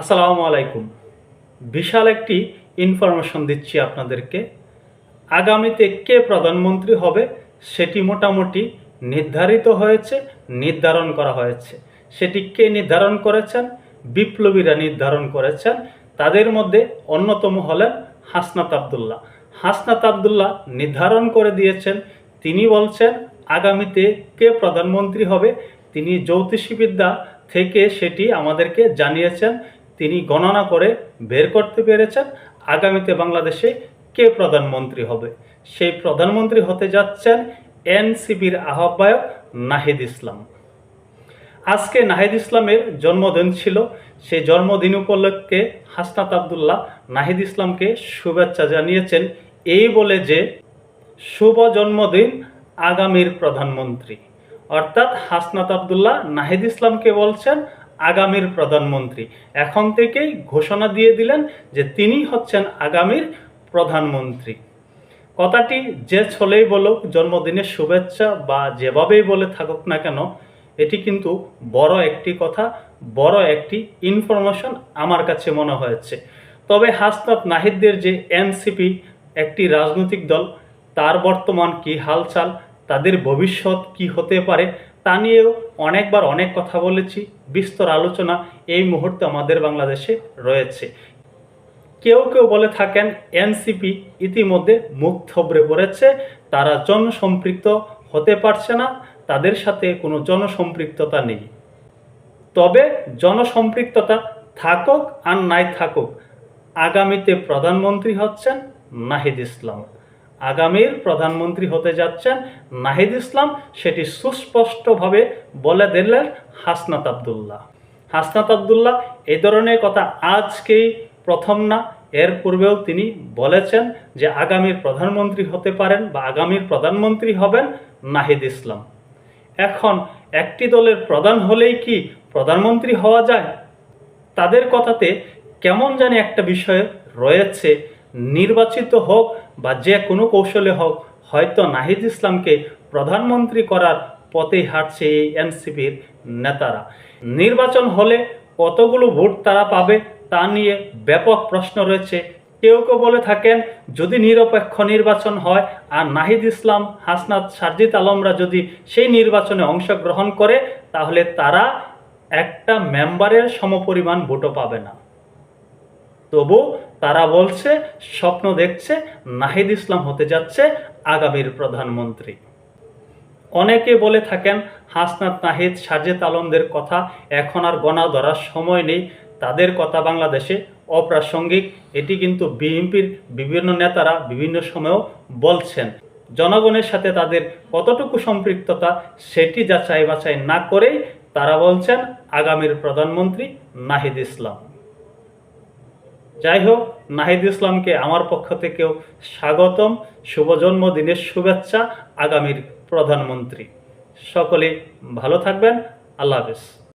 আসসালামু আলাইকুম। বিশাল একটি ইনফরমেশন দিচ্ছি আপনাদেরকে। আগামীতে কে প্রধানমন্ত্রী হবে সেটি মোটামুটি নির্ধারিত হয়েছে, নির্ধারণ করা হয়েছে। সেটি কে নির্ধারণ করেছেন? বিপ্লবীরা নির্ধারণ করেছেন। তাদের মধ্যে অন্যতম হলেন হাসনাত আবদুল্লাহ। হাসনাত আবদুল্লাহ নির্ধারণ করে দিয়েছেন। তিনি বলছেন, আগামীতে কে প্রধানমন্ত্রী হবে? তিনি জ্যোতিষীবিদ্যা থেকে সেটি আমাদেরকে জানিয়েছেন। তিনি গণনা করে বের করতে পেরেছেন। আগামীতে বাংলাদেশে কে প্রধানমন্ত্রী হবে? সেই প্রধানমন্ত্রী হতে যাচ্ছেন এনসিপির আহ্বায়ক নাহিদ ইসলাম। আজকে নাহিদ ইসলামের জন্মদিন ছিল। সেই জন্মদিন উপলক্ষে হাসনাত আবদুল্লাহ নাহিদ ইসলামকে শুভেচ্ছা জানিয়েছেন। এই বলে যে, শুভ জন্মদিন আগামীর প্রধানমন্ত্রী। অর্থাৎ হাসনাত আবদুল্লাহ নাহিদ ইসলামকে বলছেন আগামীর প্রধানমন্ত্রী। এখন থেকেই ঘোষণা দিয়ে দিলেন যে তিনি হচ্ছেন আগামীর প্রধানমন্ত্রী। কথাটি যে ছলেই বলুক, জন্মদিনের শুভেচ্ছা বা যেভাবেই বলে থাকুক না কেন, এটি কিন্তু বড় একটি কথা, বড় একটি ইনফরমেশন আমার কাছে মনে হয়েছে। তবে হাসনাত নাহিদদের যে এনসিপি, একটি রাজনৈতিক দল, তার বর্তমান কি হালচাল তাদের ভবিষ্যৎ কি হতে পারে তা নিয়েও অনেকবার অনেক কথা বলেছি, বিস্তর আলোচনা এই মুহূর্তে আমাদের বাংলাদেশে রয়েছে। কেউ কেউ বলে থাকেন, এনসিপি ইতিমধ্যে মুখ থবড়ে পড়েছে, তারা জনসম্পৃক্ত হতে পারছে না, তাদের সাথে কোনো জনসম্পৃক্ততা নেই। তবে জনসম্পৃক্ততা থাকুক আর নাই থাকুক, আগামীতে প্রধানমন্ত্রী হচ্ছেন নাহিদ ইসলাম। আগামীর প্রধানমন্ত্রী হতে যাচ্ছেন নাহিদ ইসলাম, সেটি সুস্পষ্টভাবে বলে দিলেন হাসনাত আবদুল্লাহ। হাসনাত আবদুল্লাহ এই ধরনের কথা আজকেই প্রথম না, এর পূর্বেও তিনি বলেছেন যে আগামীর প্রধানমন্ত্রী হতে পারেন বা আগামীর প্রধানমন্ত্রী হবেন নাহিদ ইসলাম। এখন একটি দলের প্রধান হলেই কি প্রধানমন্ত্রী হওয়া যায়? তাদের কথাতে কেমন জানি একটা বিষয় রয়েছে। নির্বাচিত হোক বা যে কোনো কৌশলে হোক, হয়তো নাহিদ ইসলামকে প্রধানমন্ত্রী করার পথেই হাঁটছে এই এনসিপির নেতারা। নির্বাচন হলে কতগুলো ভোট তারা পাবে তা নিয়ে ব্যাপক প্রশ্ন রয়েছে। কেউ কেউ বলে থাকেন, যদি নিরপেক্ষ নির্বাচন হয় আর নাহিদ ইসলাম, হাসনাত, সারজিত আলমরা যদি সেই নির্বাচনে অংশগ্রহণ করে, তাহলে তারা একটা মেম্বারের সমপরিমাণ ভোটও পাবে না। তবু তারা বলছে, স্বপ্ন দেখছে, নাহিদ ইসলাম হতে যাচ্ছে আগামীর প্রধানমন্ত্রী। অনেকে বলে থাকেন, হাসনাত নাহিদ সাজেদ আলমদের কথা এখন আর গণা ধরার সময় নেই। তাদের কথা বাংলাদেশে অপ্রাসঙ্গিক। এটি কিন্তু বিএনপির বিভিন্ন নেতারা বিভিন্ন সময়েও বলছেন। জনগণের সাথে তাদের কতটুকু সম্পৃক্ততা সেটি যাচাই বাছাই না করেই তারা বলছেন, আগামীর প্রধানমন্ত্রী নাহিদ ইসলাম। যাই হোক নাহিদ ইসলামকে আমার পক্ষ থেকেও স্বাগতম। শুভ জন্মদিনের শুভেচ্ছা আগামীর প্রধানমন্ত্রী। সকলে ভালো থাকবেন। আল্লাহ হাফেজ।